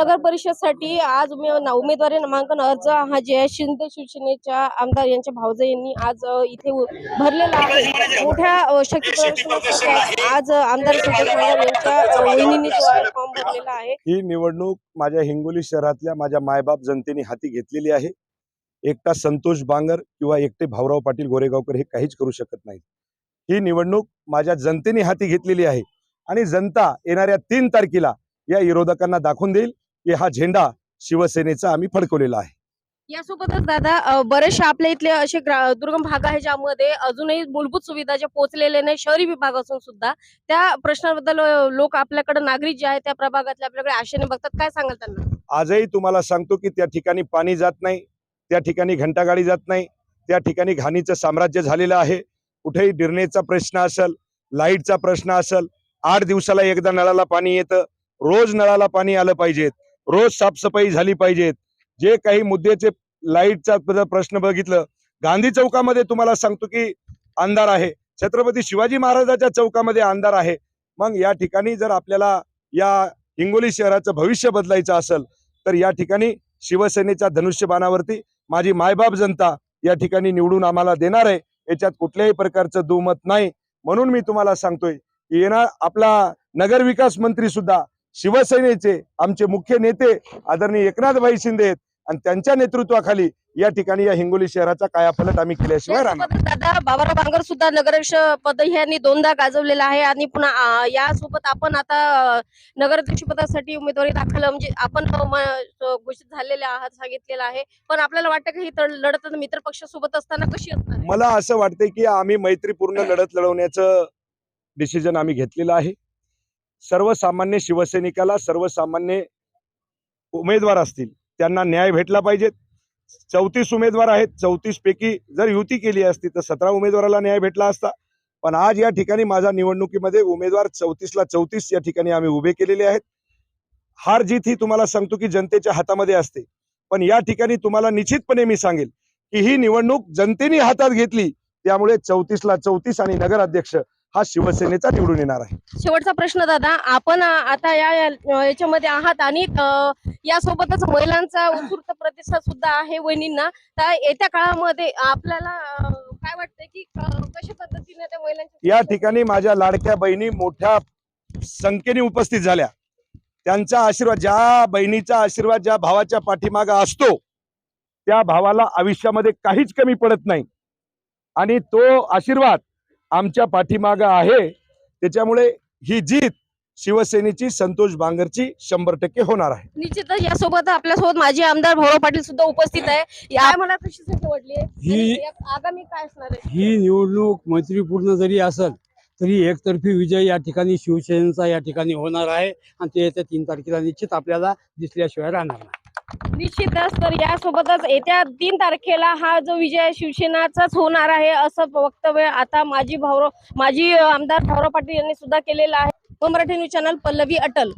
नगर परिषदसाठी आज उमेदवारी नामांकन अर्ज हा जय शिंदे शिवसेनेच्या आमदार यांच्या भावजे यांनी आज इथे भरलेला आहे. मोठ्या शक्ती प्रदर्शनासाठी आज आमदार यांच्या वहिनींनी जो आहे फॉर्म भरलेला आहे. ही निवडणूक माझ्या हिंगोली शहरातल्या माझ्या मायबाप जनतेने हाती घेतलेली आहे. एकटा संतोष बांगर किंवा एकटे भाऊराव पाटील गोरेगावकर हे काहीच करू शकत नाहीत. ही निवडणूक माझ्या जनतेने हाती घेतलेली आहे. आणि जनता येणाऱ्या तीन तारखेला या विरोधकांना दाखवून देईल. की हा झेंडा शिवसेनेचा आम्ही फडकवलेला आहे. यासोबतच दादा अ, बरेचसे आपल्या इथले असे दुर्गम भाग आहे ज्यामध्ये अजूनही मूलभूत सुविधा ज्या पोहोचलेल्या नाही शहरी विभाग असून सुद्धा त्या प्रश्नाबद्दल लोक आपल्याकडे नागरिक जे आहे त्या प्रभागातले आपल्याकडे आशेने बघतात. काय सांगाल त्यांना? आजही तुम्हाला सांगतो की त्या ठिकाणी पाणी जात नाही त्या ठिकाणी घंटागाडी जात नाही त्या ठिकाणी घाणीचं साम्राज्य झालेलं आहे. कुठेही ड्रेनेजचा प्रश्न असेल लाईटचा प्रश्न असेल आठ दिवसाला एकदा नळाला पाणी येतं रोज नळाला पाणी आलं पाहिजेत. रोज साफसफाई झाली पाहिजेत. जे काही मुद्द्याचे लाईटचा प्रश्न बघितलं गांधी चौकामध्ये तुम्हाला सांगतो की अंधार आहे. छत्रपती शिवाजी महाराजाच्या चौकामध्ये अंधार आहे. मग या ठिकाणी जर आपल्याला या हिंगोली शहराचं भविष्य बदलायचं असेल तर या ठिकाणी शिवसेनेच्या धनुष्यबाणावरती माझी मायबाप जनता या ठिकाणी निवडून आम्हाला देणार आहे. याच्यात कुठल्याही प्रकारचं दुमत नाही. म्हणून मी तुम्हाला सांगतोय की येणार आपला नगरविकास मंत्री सुद्धा शिवसेनेचे आमचे मुख्य नेते आदरणीय एकनाथभाई शिंदे आहेत. आणि त्यांच्या नेतृत्वाखाली या ठिकाणी या हिंगोली शहराचा कायापालट आम्ही केल्याशिवाय राहणार. दादा बाबाराव बांगर सुद्धा नगराध्यक्ष पद यांनी दोनदा गाजवलेलं आहे आणि पुन्हा यासोबत आपण आता नगराध्यक्ष पदासाठी उमेदवारी दाखल म्हणजे आपण घोषित झालेले आहात सांगितलेलं आहे. पण आपल्याला वाटतं की ही लढत मित्र पक्षासोबत असताना कशी असणार? मला असं वाटतंय की आम्ही मैत्रीपूर्ण लढत लढवण्याचं डिसिजन आम्ही घेतलेलं आहे. सर्वसामान्य शिवसैनिकाला सर्वसामान्य उमेदवार असतील त्यांना न्याय भेटला पाहिजे. चौतीस उमेदवार आहेत चौतीस पैकी जर युती केली असती तर सतरा उमेदवाराला न्याय भेटला असता. पण आज या ठिकाणी माझ्या निवडणुकीमध्ये उमेदवार चौतीसला चौतीस या ठिकाणी आम्ही उभे केलेले आहेत. हार जीत ही तुम्हाला सांगतो की जनतेच्या हातामध्ये असते. पण या ठिकाणी तुम्हाला निश्चितपणे मी सांगेल की ही निवडणूक जनतेने हातात घेतली. त्यामुळे चौतीसला चौतीस आणि नगराध्यक्ष हा शिवसेनेचा निवडून येणार आहे. शेवटचा प्रश्न दादा आपण आता या याच्यामध्ये आहात आणि यासोबतच महिलांचा उत्स्फूर्त प्रतिसाद सुद्धा आहे वहिनींना. तर येत्या काळामध्ये आपल्याला काय वाटतंय की कशा पद्धतीने त्या महिलांच्या या ठिकाणी माझ्या लाडक्या बहिणी मोठ्या संख्येने उपस्थित झाल्या. त्यांचा आशीर्वाद ज्या बहिणीचा आशीर्वाद ज्या भावाच्या पाठीमागा असतो त्या भावाला आयुष्यामध्ये काहीच कमी पडत नाही. आणि तो आशीर्वाद आमच्या पाठीमागा आहे. त्याच्यामुळे ही जीत शिवसेनेची संतोष बांगरची शंभर टक्के होणार आहे. निश्चितच यासोबत आपल्यासोबत माजी आमदार भोराव पाटील सुद्धा उपस्थित आहे. या मला कशी निवडली ही- आगामी काय असणार आहे? ही निवडणूक मैत्रीपूर्ण जरी असेल तरी एकतर्फी विजय या ठिकाणी शिवसेनेचा या ठिकाणी होणार आहे. आणि ते येत्या तीन तारखेला निश्चित आपल्याला दिसल्याशिवाय राहणार नाही. निश्चितच तर यासोबतच येत्या तीन तारखेला हा जो विजय शिवसेनाचाच होणार आहे असं वक्तव्य आता माजी भाऊराव माजी आमदार भाऊराव पाटील यांनी सुद्धा केलेलं आहे. Marathi news channel Pallavi Atal.